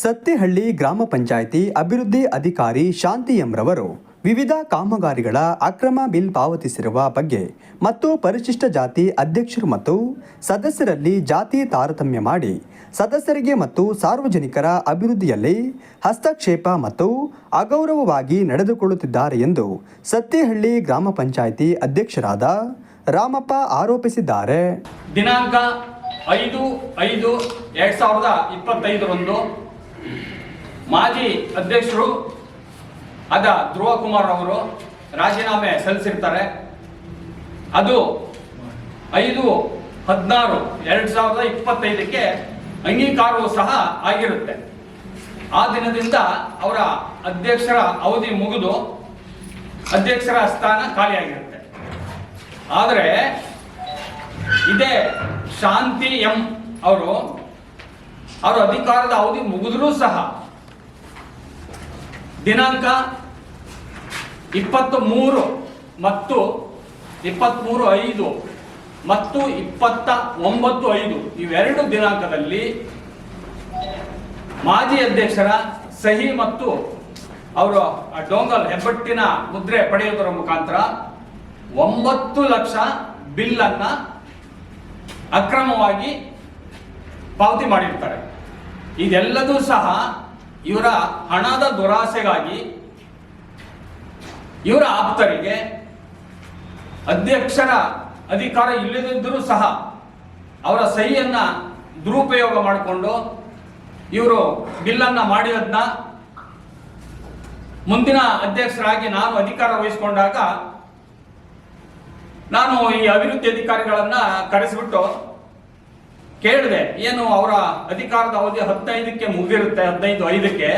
ಸತ್ತಿಹಳ್ಳಿ ಗ್ರಾಮ ಪಂಚಾಯಿತಿ ಅಭಿವೃದ್ಧಿ ಅಧಿಕಾರಿ ಶಾಂತಿ ಎಂರವರು ವಿವಿಧ ಕಾಮಗಾರಿಗಳ ಅಕ್ರಮ ಬಿಲ್ ಪಾವತಿಸಿರುವ ಬಗ್ಗೆ ಮತ್ತು ಪರಿಶಿಷ್ಟ ಜಾತಿ ಅಧ್ಯಕ್ಷರು ಮತ್ತು ಸದಸ್ಯರಲ್ಲಿ ಜಾತಿ ತಾರತಮ್ಯ ಮಾಡಿ, ಸದಸ್ಯರಿಗೆ ಮತ್ತು ಸಾರ್ವಜನಿಕರ ಅಭಿವೃದ್ಧಿಯಲ್ಲಿ ಹಸ್ತಕ್ಷೇಪ ಮತ್ತು ಅಗೌರವವಾಗಿ ನಡೆದುಕೊಳ್ಳುತ್ತಿದ್ದಾರೆ ಎಂದು ಸತ್ತಿಹಳ್ಳಿ ಗ್ರಾಮ ಪಂಚಾಯಿತಿ ಅಧ್ಯಕ್ಷರಾದ ರಾಮಪ್ಪ ಆರೋಪಿಸಿದ್ದಾರೆ. ದಿನಾಂಕ ಐದು ಐದು ಎರಡ್ ಸಾವಿರದ ಇಪ್ಪತ್ತೈದರಂದು ಮಾಜಿ ಅಧ್ಯಕ್ಷರು ಆದ ಧ್ರುವ ಕುಮಾರ್ ಅವರು ರಾಜೀನಾಮೆ ಸಲ್ಲಿಸಿರ್ತಾರೆ. ಅದು ಐದು ಹದಿನಾರು ಎರಡ್ ಸಾವಿರದ ಇಪ್ಪತ್ತೈದಕ್ಕೆ ಅಂಗೀಕಾರವೂ ಸಹ ಆಗಿರುತ್ತೆ. ಆ ದಿನದಿಂದ ಅವರ ಅಧ್ಯಕ್ಷರ ಅವಧಿ ಮುಗಿದು ಅಧ್ಯಕ್ಷರ ಸ್ಥಾನ ಖಾಲಿಯಾಗಿರುತ್ತೆ. ಆದರೆ ಇದೇ ಶಾಂತಿ ಎಂ ಅವರು ಅವರ ಅಧಿಕಾರದ ಅವಧಿ ಮುಗಿದ್ರೂ ಸಹ ದಿನಾಂಕ ಇಪ್ಪತ್ತ್ ಮೂರು ಮತ್ತು ಇಪ್ಪತ್ತ್ಮೂರು ಐದು ಮತ್ತು ಇಪ್ಪತ್ತ ಒಂಬತ್ತು ಐದು ಇವೆರಡು ದಿನಾಂಕದಲ್ಲಿ ಮಾಜಿ ಅಧ್ಯಕ್ಷರ ಸಹಿ ಮತ್ತು ಅವರು ಡೋಂಗಲ್ ಹೆಬ್ಬಟ್ಟಿನ ಮುದ್ರೆ ಪಡೆಯುವುದರ ಮುಖಾಂತರ ಒಂಬತ್ತು ಲಕ್ಷ ಬಿಲ್ಲನ್ನು ಅಕ್ರಮವಾಗಿ ಪಾವತಿ ಮಾಡಿರ್ತಾರೆ. ಇದೆಲ್ಲದೂ ಸಹ ಇವರ ಹಣದ ದುರಾಸೆಗಾಗಿ ಇವರ ಆಪ್ತರಿಗೆ ಅಧ್ಯಕ್ಷರ ಅಧಿಕಾರ ಇಲ್ಲದಿದ್ದರೂ ಸಹ ಅವರ ಸಹಿಯನ್ನ ದುರುಪಯೋಗ ಮಾಡಿಕೊಂಡು ಇವರು ಬಿಲ್ಲನ್ನ ಮಾಡಿರೋದನ್ನ ಮುಂದಿನ ಅಧ್ಯಕ್ಷರಾಗಿ ನಾನು ಅಧಿಕಾರ ವಹಿಸಿಕೊಂಡಾಗ ನಾನು ಈ ಅಭಿವೃದ್ಧಿ ಅಧಿಕಾರಿಗಳನ್ನ ಕರೆಸಿಬಿಟ್ಟು ಕೇಳಿದೆ, ಏನು ಅವರ ಅಧಿಕಾರದ ಅವಧಿ ಹದಿನೈದಕ್ಕೆ ಮುಗಿದಿರುತ್ತೆ, ಹದಿನೈದು ಐದಕ್ಕೆ?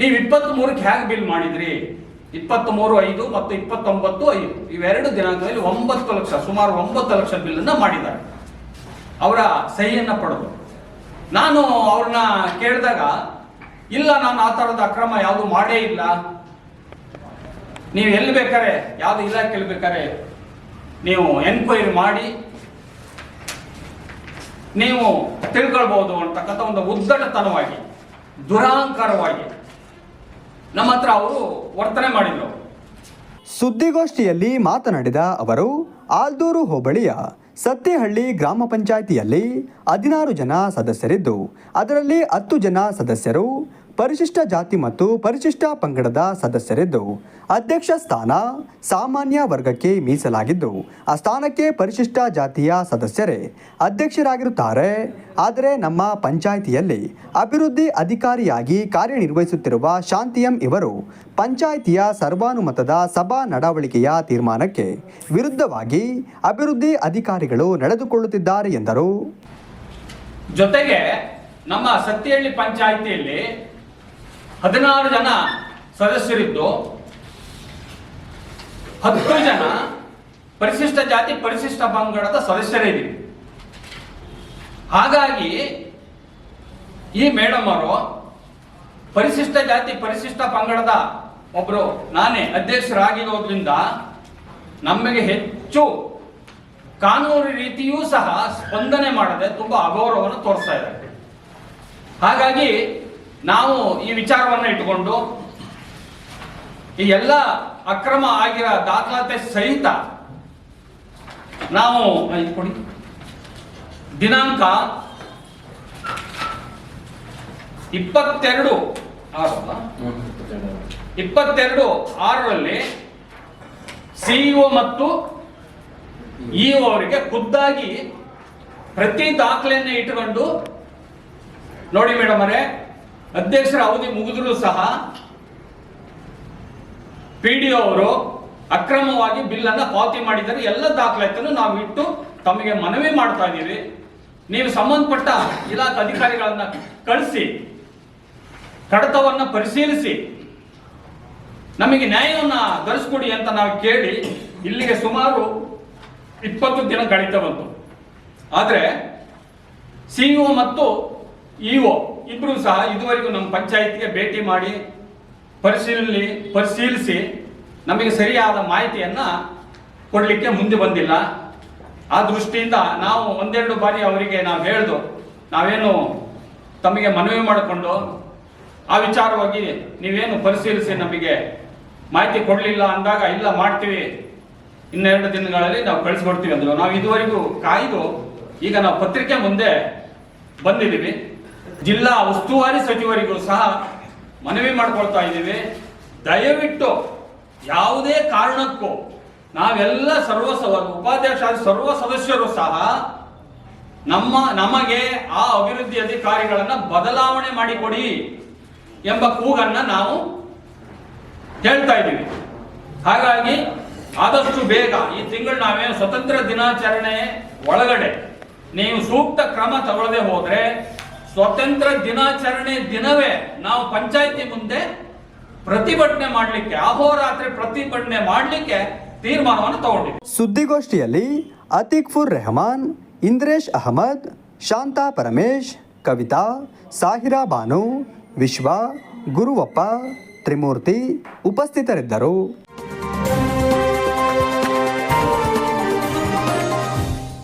ನೀವು ಇಪ್ಪತ್ತ್ ಮೂರಕ್ಕೆ ಹೇಗೆ ಬಿಲ್ ಮಾಡಿದ್ರಿ? ಇಪ್ಪತ್ತ್ ಮೂರು ಐದು ಮತ್ತು ಇಪ್ಪತ್ತೊಂಬತ್ತು ಐದು. ಇವೆರಡು ದಿನಾಂಕದಲ್ಲಿ ಒಂಬತ್ತು ಲಕ್ಷ, ಸುಮಾರು ಒಂಬತ್ತು ಲಕ್ಷ ಬಿಲ್ ಅನ್ನ ಮಾಡಿದ್ದಾರೆ. ಅವರ ಸಹಿಯನ್ನು ಪಡೆದು. ನಾನು ಅವ್ರನ್ನ ಕೇಳಿದಾಗ, ಇಲ್ಲ, ನಾನು ಆ ಥರದ ಅಕ್ರಮ ಯಾವುದು ಮಾಡೇ ಇಲ್ಲ. ನೀವು ಎಲ್ಲಿ ಬೇಕಾರೆ, ಯಾವ್ದು ಇಲಾಖೆಯಲ್ಲಿ ಬೇಕಾರೆ, ನೀವು ಎನ್ಕ್ವೈರಿ ಮಾಡಿ ನೀವು ತಿಳ್ಕೊಳ್ಬಹುದು ಅಂತಕ್ಕಂಥ ಒಂದು ಉದ್ದಟತನವಾಗಿ, ದುರಾಂಕಾರವಾಗಿ ನಮ್ಮ ಹತ್ರ ಅವರು ವರ್ತನೆ ಮಾಡಿದ್ರು. ಸುದ್ದಿಗೋಷ್ಠಿಯಲ್ಲಿ ಮಾತನಾಡಿದ ಅವರು, ಆಲ್ದೂರು ಹೋಬಳಿಯ ಸತ್ತೇಹಳ್ಳಿ ಗ್ರಾಮ ಪಂಚಾಯಿತಿಯಲ್ಲಿ ಹದಿನಾರು ಜನ ಸದಸ್ಯರಿದ್ದು, ಅದರಲ್ಲಿ ಹತ್ತು ಜನ ಸದಸ್ಯರು ಪರಿಶಿಷ್ಟ ಜಾತಿ ಮತ್ತು ಪರಿಶಿಷ್ಟ ಪಂಗಡದ ಸದಸ್ಯರಿದ್ದವು ಅಧ್ಯಕ್ಷ ಸ್ಥಾನ ಸಾಮಾನ್ಯ ವರ್ಗಕ್ಕೆ ಮೀಸಲಾಗಿದ್ದು, ಆ ಸ್ಥಾನಕ್ಕೆ ಪರಿಶಿಷ್ಟ ಜಾತಿಯ ಸದಸ್ಯರೇ ಅಧ್ಯಕ್ಷರಾಗಿರುತ್ತಾರೆ. ಆದರೆ ನಮ್ಮ ಪಂಚಾಯಿತಿಯಲ್ಲಿ ಅಭಿವೃದ್ಧಿ ಅಧಿಕಾರಿಯಾಗಿ ಕಾರ್ಯನಿರ್ವಹಿಸುತ್ತಿರುವ ಶಾಂತಿಯಂ ಇವರು ಪಂಚಾಯಿತಿಯ ಸರ್ವಾನುಮತದ ಸಭಾ ನಡವಳಿಕೆಯ ತೀರ್ಮಾನಕ್ಕೆ ವಿರುದ್ಧವಾಗಿ ಅಭಿವೃದ್ಧಿ ಅಧಿಕಾರಿಗಳು ನಡೆದುಕೊಳ್ಳುತ್ತಿದ್ದಾರೆ ಎಂದರು. ಜೊತೆಗೆ ನಮ್ಮ ಸತ್ತಿಹಳ್ಳಿ ಪಂಚಾಯಿತಿಯಲ್ಲಿ ಹದಿನಾರು ಜನ ಸದಸ್ಯರಿದ್ದು. ಹತ್ತು ಜನ ಪರಿಶಿಷ್ಟ ಜಾತಿ, ಪರಿಶಿಷ್ಟ ಪಂಗಡದ ಸದಸ್ಯರೇ ಇದ್ದೀವಿ ಹಾಗಾಗಿ ಈ ಮೇಡಮ್ ಅವರು ಪರಿಶಿಷ್ಟ ಜಾತಿ, ಪರಿಶಿಷ್ಟ ಪಂಗಡದ ಒಬ್ಬರು ನಾನೇ ಅಧ್ಯಕ್ಷರಾಗಿರೋದ್ರಿಂದ ನಮಗೆ ಹೆಚ್ಚು ಕಾನೂನು ರೀತಿಯೂ ಸಹ ಸ್ಪಂದನೆ ಮಾಡದೆ ತುಂಬಾ ಅಗೌರವವನ್ನು ತೋರಿಸ್ತಾ ಇದ್ದಾರೆ. ಹಾಗಾಗಿ ನಾವು ಈ ವಿಚಾರವನ್ನು ಇಟ್ಟುಕೊಂಡು ಈ ಎಲ್ಲ ಅಕ್ರಮ ಆಗಿರೋ ದಾಖಲಾತಿ ಸಹಿತ ನಾವು ಕೊಡಿ ದಿನಾಂಕ ಇಪ್ಪತ್ತೆರಡು ಆರು? ಇಪ್ಪತ್ತೆರಡು ಆರರಲ್ಲಿ ಸಿಇಒ ಮತ್ತು ಇಒ ಅವರಿಗೆ ಖುದ್ದಾಗಿ ಪ್ರತಿ ದಾಖಲೆಯನ್ನು ಇಟ್ಟುಕೊಂಡು ನೋಡಿ ಮೇಡಮ್ ಅವರೇ ಅಧ್ಯಕ್ಷರ ಅವಧಿ ಮುಗಿದ್ರು ಸಹ ಪಿ ಡಿ ಅವರು ಅಕ್ರಮವಾಗಿ ಬಿಲ್ ಅನ್ನ ಪಾವತಿ ಮಾಡಿದ್ದಾರೆ. ಎಲ್ಲ ದಾಖಲಾತಿಯನ್ನು ನಾವು ಇಟ್ಟು ತಮಗೆ ಮನವಿ ಮಾಡ್ತಾ ಇದ್ದೀವಿ. ನೀವು ಸಂಬಂಧಪಟ್ಟ ಇಲಾಖೆ ಅಧಿಕಾರಿಗಳನ್ನ ಕಳಿಸಿ, ಕಡತವನ್ನ ಪರಿಶೀಲಿಸಿ, ನಮಗೆ ನ್ಯಾಯವನ್ನು ಧರಿಸ್ಕೊಡಿ ಅಂತ ನಾವು ಕೇಳಿ ಇಲ್ಲಿಗೆ ಸುಮಾರು ಇಪ್ಪತ್ತು ದಿನ ಕಳೀತಾ ಬಂತು. ಆದರೆ ಸಿಇಒ ಮತ್ತು ಇಒ ಇಬ್ರು ಸಹ ಇದುವರೆಗೂ ನಮ್ಮ ಪಂಚಾಯತ್ಗೆ ಭೇಟಿ ಮಾಡಿ ಪರಿಶೀಲನೆ ಪರಿಶೀಲಿಸಿ ನಮಗೆ ಸರಿಯಾದ ಮಾಹಿತಿಯನ್ನು ಕೊಡಲಿಕ್ಕೆ ಮುಂದೆ ಬಂದಿಲ್ಲ. ಆ ದೃಷ್ಟಿಯಿಂದ ನಾವು ಒಂದೆರಡು ಬಾರಿ ಅವರಿಗೆ ನಾವು ಹೇಳ್ದು, ನಾವೇನು ತಮಗೆ ಮನವಿ ಮಾಡಿಕೊಂಡು ಆ ವಿಚಾರವಾಗಿ ನೀವೇನು ಪರಿಶೀಲಿಸಿ ನಮಗೆ ಮಾಹಿತಿ ಕೊಡಲಿಲ್ಲ ಅಂದಾಗ, ಇಲ್ಲ ಮಾಡ್ತೀವಿ, ಇನ್ನೆರಡು ದಿನಗಳಲ್ಲಿ ನಾವು ಕಳಿಸ್ಕೊಡ್ತೀವಿ ಅಂದರು. ನಾವು ಇದುವರೆಗೂ ಕಾಯ್ದು ಈಗ ನಾವು ಪತ್ರಿಕೆ ಮುಂದೆ ಬಂದಿದ್ದೀವಿ. ಜಿಲ್ಲಾ ಉಸ್ತುವಾರಿ ಸಚಿವರಿಗೂ ಸಹ ಮನವಿ ಮಾಡ್ಕೊಳ್ತಾ ಇದ್ದೀವಿ. ದಯವಿಟ್ಟು ಯಾವುದೇ ಕಾರಣಕ್ಕೂ ನಾವೆಲ್ಲ ಸರ್ವ ಉಪಾಧ್ಯಕ್ಷ, ಸರ್ವ ಸದಸ್ಯರು ಸಹ ನಮ್ಮ, ನಮಗೆ ಆ ಅಭಿವೃದ್ಧಿ ಅಧಿಕಾರಿಗಳನ್ನು ಬದಲಾವಣೆ ಮಾಡಿಕೊಡಿ ಎಂಬ ಕೂಗನ್ನ ನಾವು ಹೇಳ್ತಾ ಇದ್ದೀವಿ. ಹಾಗಾಗಿ ಆದಷ್ಟು ಬೇಗ ಈ ತಿಂಗಳು ನಾವೇನು ಸ್ವತಂತ್ರ ದಿನಾಚರಣೆ ಒಳಗಡೆ ನೀವು ಸೂಕ್ತ ಕ್ರಮ ತಗೊಳ್ಳದೆ ಹೋದ್ರೆ ಸ್ವತಂತ್ರ ದಿನಾಚರಣೆ ದಿನವೇ ನಾವು ಪಂಚಾಯತಿ ಮುಂದೆ ಪ್ರತಿಭಟನೆ ಮಾಡಲಿಕ್ಕೆ, ಅಹೋರಾತ್ರಿ ಪ್ರತಿಭಟನೆ ಮಾಡಲಿಕ್ಕೆ ತೀರ್ಮಾನವನ್ನು ತಗೊಂಡಿದ್ದೀವಿ ಸುದ್ದಿಗೋಷ್ಠಿಯಲ್ಲಿ ಅತಿಕ್ಫುರ್ ರೆಹಮಾನ್, ಇಂದ್ರೇಶ್ ಅಹಮದ್, ಶಾಂತಾ ಪರಮೇಶ್, ಕವಿತಾ, ಸಾಹಿರಾ ಬಾನು, ವಿಶ್ವ, ಗುರುವಪ್ಪ, ತ್ರಿಮೂರ್ತಿ ಉಪಸ್ಥಿತರಿದ್ದರು.